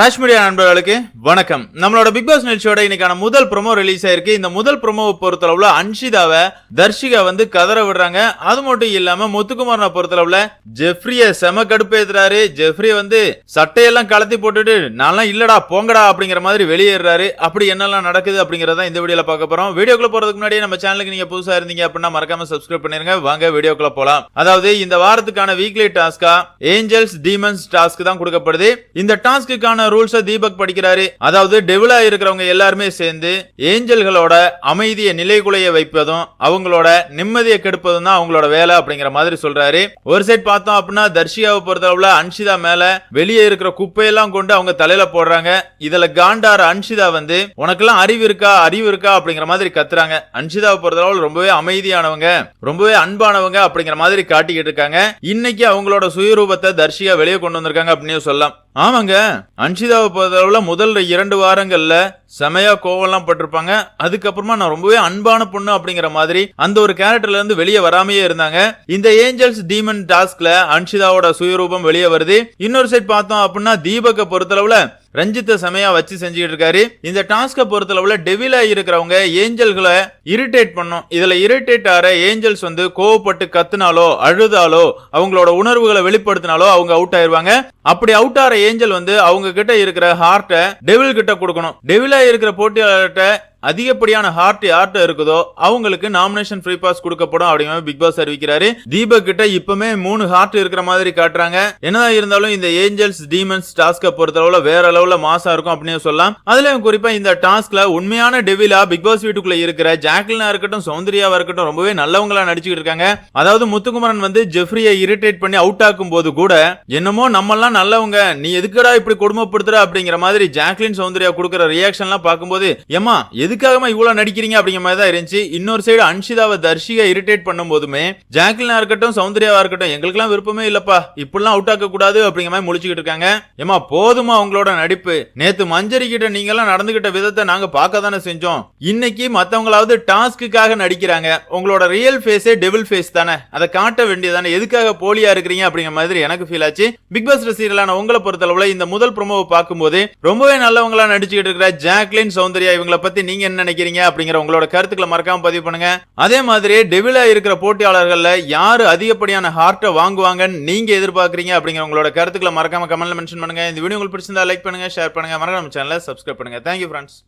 Raj media நண்பர்களுக்கு வணக்கம். நம்மளோட பிக் பாஸ் நிகழ்ச்சியோட இன்னைக்கான முதல் ப்ரோமோ ரிலீஸ் ஆயிருக்கு இந்த முதல் ப்ரோமோவை பொறுத்தளவுல அன்ஷிதாவை தர்ஷிகா வந்து கதற விடுறாங்க. அது மட்டும் இல்லாம முத்துக்குமாரனை பொறுத்தளவுல ஜெஃப்ரிய செம கடுப்பு ஏத்துறாரு. ஜெஃப்ரி வந்து சட்டையெல்லாம் கலத்தி போட்டுட்டு நான்லாம் இல்லடா போங்கடா அப்படிங்கிற மாதிரி வெளியேறாரு அப்படி என்னெல்லாம் நடக்குது அப்படிங்கறத இந்த வீடியோல பார்க்க போறோம். வீடியோக்குள்ள போறதுக்கு முன்னாடி நம்ம சேனலுக்கு நீங்க புதுசா இருந்தீங்க அப்படின்னா மறக்காம சப்ஸ்கிரைப் பண்ணிருங்க. வாங்க வீடியோக்குள்ள போலாம். அதாவது இந்த வாரத்துக்கான வீக்லி டாஸ்கா ஏஞ்சல்ஸ் டீமன்ஸ் டாஸ்க் தான் கொடுக்கப்படுது. இந்த டாஸ்க்குக்கான ரூல்ஸை தீபக் படிக்கிறாரு. அதாவது டெவிலா இருக்கிறவங்க எல்லாருமே சேர்ந்து ஏஞ்சல்களோட அமைதியை நிலைகுலைய வைப்பதும் அவங்களோட நிம்மதியை கெடுப்பதும் தான் அவங்களோட வேலை அப்படிங்கிற மாதிரி சொல்றாரு. ஒரு சைட் பார்த்தோம் அப்படின்னா தர்ஷியாவை பொறுத்தளவுல அன்ஷிதா மேல வெளியே இருக்கிற குப்பையெல்லாம் கொண்டு அவங்க தலையில போடுறாங்க. இதுல காண்டார அன்ஷிதா வந்து உனக்கெல்லாம் அறிவு இருக்கா? அறிவு இருக்கா? அப்படிங்கிற மாதிரி கத்துறாங்க. அன்ஷிதாவை பொறுத்தளவுல ரொம்பவே அமைதியானவங்க ரொம்பவே அன்பானவங்க அப்படிங்கிற மாதிரி காட்டிக்கிட்டு இருக்காங்க. இன்னைக்கு அவங்களோட சுயரூபத்தை தர்ஷியா வெளியே கொண்டு வந்திருக்காங்க அப்படின்னு சொல்லலாம். ஆமாங்க. அன்ஷிதாவை பொறுத்தளவில் முதல் இரண்டு வாரங்களில் செமையா கோவம்லாம் பட்டிருப்பாங்க. அதுக்கப்புறமா நான் ரொம்பவே அன்பான பொண்ணு அப்படிங்கிற மாதிரி அந்த ஒரு கேரக்டர்ல இருந்து வெளியே வராமையே இருந்தாங்க. இந்த ஏஞ்சல்ஸ் டீமன் டாஸ்க்ல அன்ஷிதாவோட சுயரூபம் வெளியே வருது. இன்னொரு சைட் பார்த்தோம் அப்படின்னா தீபக்கை பொறுத்தளவுல ரஞ்சித்தை செமையா வச்சு செஞ்சுக்கிட்டு இருக்காரு. இந்த டாஸ்கை பொறுத்தளவுல டெவிலா இருக்கிறவங்க ஏஞ்சல்களை இரிட்டேட் பண்ணும். இதுல இரிட்டேட் ஆற ஏஞ்சல்ஸ் வந்து கோவப்பட்டு கத்துனாலோ அழுதாலோ அவங்களோட உணர்வுகளை வெளிப்படுத்தினாலோ அவங்க அவுட் ஆயிருவாங்க. அப்படி அவுட் ஆற ஏஞ்சல் வந்து அவங்க கிட்ட இருக்கிற ஹார்ட்டை டெவில் கிட்ட கொடுக்கணும். டெவிலா இருக்கிற போட்டியாளர்கிட்ட அதிகப்படியான ஹார்ட் யார்கிட்ட இருக்குதோ அவங்களுக்கு நாமினேஷன் ஃப்ரீ பாஸ் கொடுக்கப்படும் அப்படிங்கிற பிக் பாஸ் அறிவிக்கிறாரு. தீபக் கிட்ட இப்பவுமே மூணு ஹார்ட் இருக்கிற மாதிரி காட்டுறாங்க. என்னதான் இருந்தாலும் இந்த ஏஞ்சல்ஸ் டீமன்ஸ் டாஸ்கை பொறுத்தளவுல வேற அளவுல மாசா இருக்கும் அப்படின்னு சொல்லலாம். அதுலயும் குறிப்பா இந்த டாஸ்க்ல உண்மையான டெவிலா பிக் பாஸ் வீட்டுக்குள்ள இருக்கிற ஜாக்லினா இருக்கட்டும் சௌந்தர்யாவா இருக்கட்டும் ரொம்பவே நல்லவங்களா நடிச்சுக்கிட்டு இருக்காங்க. அதாவது முத்துக்குமரன் வந்து ஜெஃப்ரியை இரிட்டேட் பண்ணி அவுட் ஆக்கும் போது கூட என்னமோ நம்மெல்லாம் நல்லவங்க நீ எதுக்குடா இப்படி கொடுமைப்படுத்துற அப்படிங்கிற மாதிரி ஜாக்லின் சௌந்தர்யா கொடுக்குற ரியாக்ஷன்லாம் பார்க்கும்போது ஏமா எதுக்காகமா இவ்வளவு நடிக்கிறீங்க அப்படிங்கிற மாதிரி தான் இருந்துச்சு. இன்னொரு சைடு அன்ஷிதாவை தர்ஷிகா இரிட்டேட் பண்ணும் போதுமே ஜாக்லினா இருக்கட்டும் சௌந்தர்யாவா இருக்கட்டும் எங்களுக்குலாம் விருப்பமே இல்லப்பா. இப்படிலாம் அவுட் ஆக்க கூடாது அப்படிங்கிற மாதிரி முடிச்சுக்கிட்டு இருக்காங்க. ஏமா போதுமா உங்களோட நடிப்பு. நேத்து மஞ்சரி கிட்ட நீங்க எல்லாம் நடந்துகிட்ட விதத்தை நாங்க பார்க்க தானே செஞ்சோம். இன்னைக்கு மத்தவங்களாவது டாஸ்க்குக்காக நடிக்கிறாங்க. உங்களோட ரியல் ஃபேஸே டெபிள் ஃபேஸ் தானே. அதை காட்ட வேண்டியதானே எதுக்காக போலியா இருக்கிறீங்க அப்படிங்கிற மாதிரி எனக்கு ஃபீல் ஆச்சு. பிக் பாஸ் ரசிகர்களான உங்களை பொறுத்தளவுல இந்த முதல் ப்ரொமோவை பார்க்கும்போது ரொம்பவே நல்லவங்களா நடிச்சுக்கிட்டு இருக்கிற ஜாக்லின் சௌந்தர்யா இவங்கள பத்தி நீங்க என்ன நினைக்கிறீங்க அப்படிங்கிற உங்களோட கருத்துக்களை மறக்காம பதிவு பண்ணுங்க. அதே மாதிரி டெவிலா இருக்கிற போட்டியாளர்கள்ல யாரு அதிகப்படியான ஹார்ட்டை வாங்குவாங்கன்னு நீங்க எதிர்பார்க்கறீங்க அப்படிங்கிற உங்களோட கருத்துக்களை மறக்காம கமெண்ட்ல மென்ஷன் பண்ணுங்க. இந்த வீடியோ உங்களுக்கு பிடிச்சிருந்தா லைக் பண்ணுங்க ஷேர் பண்ணுங்க. மறக்காம சேனலை சப்ஸ்கிரைப் பண்ணுங்க. Thank you friends